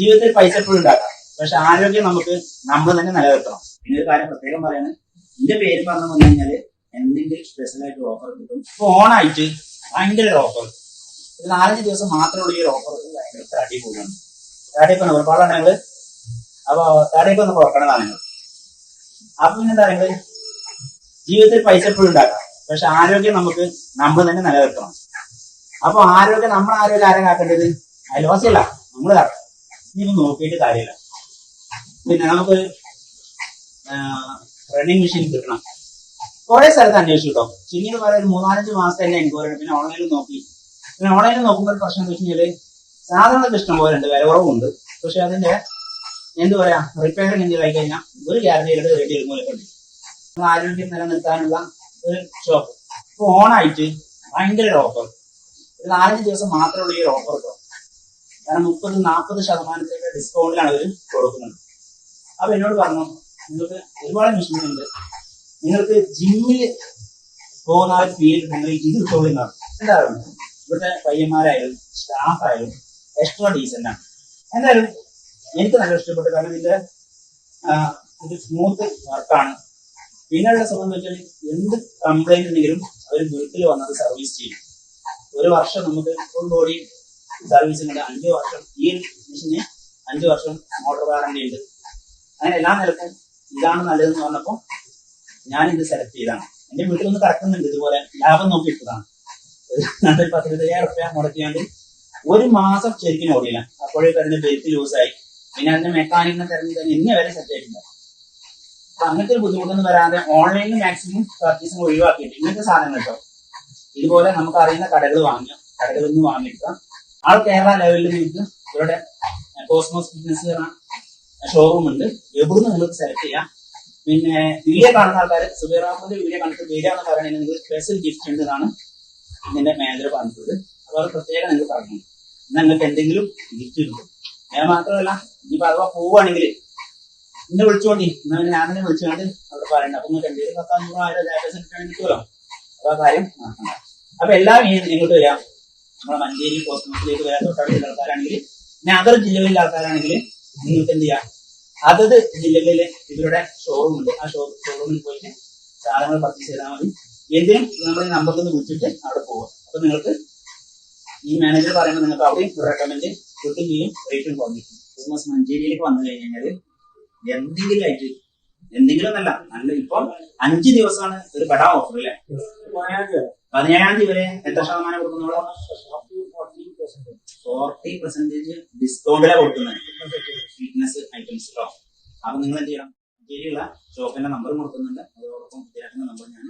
ജീവിതത്തിൽ പൈസ എപ്പോഴും ഉണ്ടാക്കാം. പക്ഷെ ആരോഗ്യം നമുക്ക് നമ്മൾ തന്നെ നിലനിർത്തണം. പിന്നെ ഒരു കാര്യം പ്രത്യേകം പറയാണ് എന്റെ പേര് പറഞ്ഞു വന്നു കഴിഞ്ഞാൽ എന്തെങ്കിലും സ്പെഷ്യൽ ആയിട്ട് ഓഫർ കിട്ടും. ഇപ്പൊ ഓണായിട്ട് ഭയങ്കര ഒരു ഓഫർ ഒരു നാലഞ്ച് ദിവസം മാത്രമുള്ള ഈ ഒരു ഓഫർ ഭയങ്കര തടി പോകുകയാണ് തടിയൊക്കെ ഒരുപാടാണ് ഞങ്ങൾ. അപ്പൊ തടിയൊക്കെ ഒന്ന് കുറക്കണതാണ് ഞങ്ങൾ അപ്പൊ പിന്നെ എന്താ പറയുക ജീവിതത്തിൽ പൈസ എപ്പോഴും ഉണ്ടാക്കാം. പക്ഷെ ആരോഗ്യം നമുക്ക് നമ്മൾ തന്നെ നിലനിർത്തണം. അപ്പൊ ആരോഗ്യം നമ്മൾ ആരോഗ്യം ആരെ കാക്കേണ്ടത്? അയൽവാസിയല്ല നമ്മൾ കാക്കണം ഇനി നോക്കിയിട്ട് കാര്യമില്ല. പിന്നെ നമുക്ക് റണ്ണിങ് മെഷീൻ കിട്ടണം. കുറെ സ്ഥലത്ത് അന്വേഷിച്ചു കേട്ടോ. പിന്നീട് പറയാൻ മൂന്നാലഞ്ച് മാസത്തെ തന്നെ എൻക്വയറി പിന്നെ ഓൺലൈനിൽ നോക്കി. പിന്നെ ഓൺലൈനിൽ നോക്കുമ്പോൾ ഒരു പ്രശ്നം എന്ന് വെച്ച് കഴിഞ്ഞാൽ സാധനങ്ങൾക്ക് ഇഷ്ടം പോലെ ഉണ്ട്. വില കുറവുണ്ട്. പക്ഷെ അതിന്റെ എന്ത് പറയാ റിപ്പയറിംഗ് എന്ത് ആയി കഴിഞ്ഞാൽ ഒരു ഗ്യാരണ്ടിയുടെ റെഡി ഉണ്ട് നമ്മൾ ആരോഗ്യം നിലനിർത്താനുള്ള ഒരു ഷോപ്പ് ഇപ്പൊ ഓണായിട്ട് ഭയങ്കര ഓഫർ ഒരു നാലഞ്ച് ദിവസം മാത്രമേ ഉള്ളൂ ഈ ഓഫർ കേട്ടോ കാരണം മുപ്പത് നാൽപ്പത് ശതമാനത്തേക്ക് ഡിസ്കൗണ്ടിലാണ് അവർ കൊടുക്കുന്നത്. അപ്പൊ എന്നോട് പറഞ്ഞു നിങ്ങൾക്ക് ഒരുപാട് മെഷീൻ ഉണ്ട് നിങ്ങൾക്ക് ജിമ്മിൽ പോകുന്ന ആ ഫീൽ നിങ്ങൾ ഇത് കിട്ടുള്ളൂ എന്നാണ് എന്തായാലും ഇവിടുത്തെ പയ്യന്മാരായാലും സ്റ്റാഫായാലും എക്സ്ട്രാ ഡീസെന്റ് ആണ്. എന്തായാലും എനിക്ക് നല്ല ഇഷ്ടപ്പെട്ടു. കാരണം ഇതിന്റെ ഇത് സ്മൂത്ത് വർക്കാണ് പിന്നെയുള്ള സുഖം വെച്ചാൽ എന്ത് കംപ്ലൈന്റ് ഉണ്ടെങ്കിലും അവർ വീട്ടിൽ വന്നത് സർവീസ് ചെയ്യും. ഒരു വർഷം നമുക്ക് ഫുൾ ബോഡി സർവീസിനുണ്ട് അഞ്ച് വർഷം ഈ മെഷീന് അഞ്ച് വർഷം മോട്ടോർ വാറണ്ടി ഉണ്ട്. അങ്ങനെ എല്ലാ നിലക്കും ഇതാണ് നല്ലതെന്ന് പറഞ്ഞപ്പോൾ ഞാൻ ഇത് സെലക്ട് ചെയ്താണ്. എന്റെ വീട്ടിൽ നിന്ന് കറക്കുന്നുണ്ട് ഇതുപോലെ. ലാഭം നോക്കിയിട്ടതാണ്. ഒരു പത്ത് ഇരുപത്തയ്യായിരം റുപ്യ മുടക്കിയാണ്ട് ഒരു മാസം ശരിക്കും ഓടിയില്ല. അപ്പോഴേക്കും അതിന്റെ ബെൽറ്റ് ലൂസായി പിന്നെ അതിന്റെ മെക്കാനിക്കിനെ തിരഞ്ഞു തന്നെ ഇന്നേ വരെ സെറ്റ് ആയിട്ടില്ല അപ്പൊ അങ്ങനത്തെ ഒരു ബുദ്ധിമുട്ടൊന്നും വരാതെ ഓൺലൈനിൽ മാക്സിമം പർച്ചേസിങ് ഒഴിവാക്കിയിട്ട് ഇങ്ങനത്തെ സാധനങ്ങൾ കേട്ടോ ഇതുപോലെ നമുക്ക് അറിയുന്ന കടകൾ വാങ്ങുക. കടകളിൽ നിന്ന് വാങ്ങിക്കുക. ആൾ കേരള ലെവലിൽ നിങ്ങൾക്ക് ഇവരുടെ കോസ്മോസ് ബിസിനസ് പറഞ്ഞ ഷോറൂം ഉണ്ട്. എവിടുന്ന് നിങ്ങൾക്ക് സെലക്ട് ചെയ്യാം. പിന്നെ വീഡിയോ കാണുന്ന ആൾക്കാർ സുബീറാമിന്റെ വീഡിയോ കണ്ടിട്ട് വീഡിയോ എന്ന് പറയുന്നത് നിങ്ങൾക്ക് സ്പെഷ്യൽ ഗിഫ്റ്റ് ഉണ്ട് എന്നാണ് ഇതിന്റെ മാനേജർ പറഞ്ഞത്. അതുപോലെ അത് പ്രത്യേകം നിങ്ങൾ പറഞ്ഞു. എന്നാൽ നിങ്ങൾക്ക് എന്തെങ്കിലും ഗിഫ്റ്റ് കിട്ടും. ഞാൻ മാത്രമല്ല ഇനിയിപ്പോ അഥവാ പോവുകയാണെങ്കിൽ എന്നെ വിളിച്ചോണ്ടി. എന്നാൽ ഞാൻ തന്നെ വിളിച്ചുകൊണ്ട് അവിടെ പറയണ്ട. അപ്പൊ നിങ്ങൾക്ക് എന്തെങ്കിലും പത്താം നൂറ് ആയിരം കിട്ടുമല്ലോ? അപ്പൊ ആ കാര്യം അപ്പൊ എല്ലാവരും ഇങ്ങോട്ട് വരാം. നമ്മളെ മഞ്ചേരി കോസ്മോസിലേക്ക് വരാൻ തൊട്ടടുത്തുള്ള ആൾക്കാരാണെങ്കിൽ പിന്നെ അതർ ജില്ലകളിലെ ആൾക്കാരാണെങ്കിൽ നിങ്ങൾക്ക് എന്ത് ചെയ്യാം? അതത് ജില്ലകളിലെ ഇവരുടെ ഷോറൂം ഉണ്ട്. ആ ഷോ ഷോറൂമിൽ പോയിട്ട് സാധനങ്ങൾ പർച്ചേസ് ചെയ്താൽ മതി. എന്തിനും നമ്മൾ ഈ നമ്പറിൽ നിന്ന് വിളിച്ചിട്ട് അവിടെ പോകാം അപ്പൊ നിങ്ങൾക്ക് ഈ മാനേജർ പറയുമ്പോൾ നിങ്ങൾക്ക് അവിടെയും റെക്കമെൻഡ് കിട്ടും ചെയ്യും റേറ്റും കുറഞ്ഞിരിക്കും ക്രിസ്മസ് മഞ്ചേരിയിലേക്ക് വന്നു കഴിഞ്ഞാൽ എന്തെങ്കിലും ആയിട്ട് എന്തെങ്കിലും എന്നല്ല നല്ല ഇപ്പൊ അഞ്ച് ദിവസമാണ് ഒരു ബഡാ ഓഫർ അല്ലേ പതിനേഴാം തീയതി വരെ എത്ര ശതമാനം കൊടുക്കുന്നുള്ളൂ? ഫോർട്ടി പെർസെന്റേജ് ഡിസ്കൗണ്ടിലാണ് കൊടുക്കുന്നത്? ഫിറ്റ്നസ് ഐറ്റംസ് കേട്ടോ അപ്പൊ നിങ്ങൾ എന്ത് ചെയ്യണം ഷോപ്പിന്റെ നമ്പർ കൊടുക്കുന്നുണ്ട്. അതോടൊപ്പം വിദ്യാർത്ഥിയുടെ നമ്പർ ഞാൻ